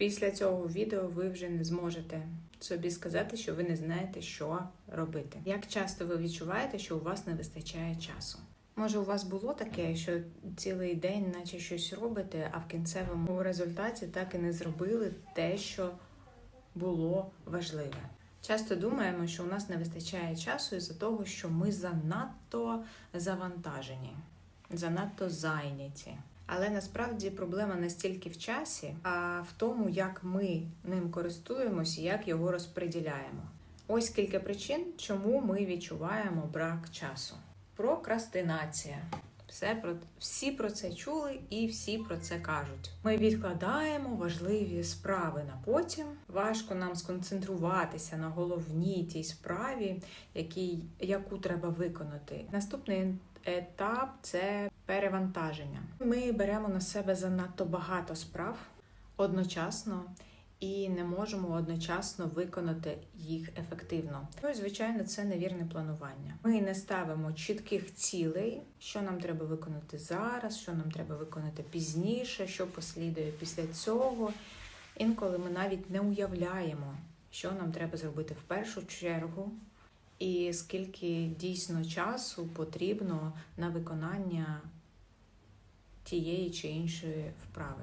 Після цього відео ви вже не зможете собі сказати, що ви не знаєте, що робити. Як часто ви відчуваєте, що у вас не вистачає часу? Може, у вас було таке, що цілий день, наче щось робите, а в кінцевому результаті так і не зробили те, що було важливе. Часто думаємо, що у нас не вистачає часу із-за того, що ми занадто завантажені, занадто зайняті. Але насправді проблема не стільки в часі, а в тому, як ми ним користуємося, і як його розподіляємо. Ось кілька причин, чому ми відчуваємо брак часу. Прокрастинація. Все про всі про це чули і всі про це кажуть. Ми відкладаємо важливі справи на потім. Важко нам сконцентруватися на головній тій справі, який, яку треба виконати. Наступний етап це перевантаження. Ми беремо на себе занадто багато справ одночасно. І не можемо одночасно виконати їх ефективно. Ну і звичайно, це невірне планування. Ми не ставимо чітких цілей, що нам треба виконати зараз, що нам треба виконати пізніше, що послідує після цього. Інколи ми навіть не уявляємо, що нам треба зробити в першу чергу, і скільки дійсно часу потрібно на виконання тієї чи іншої вправи.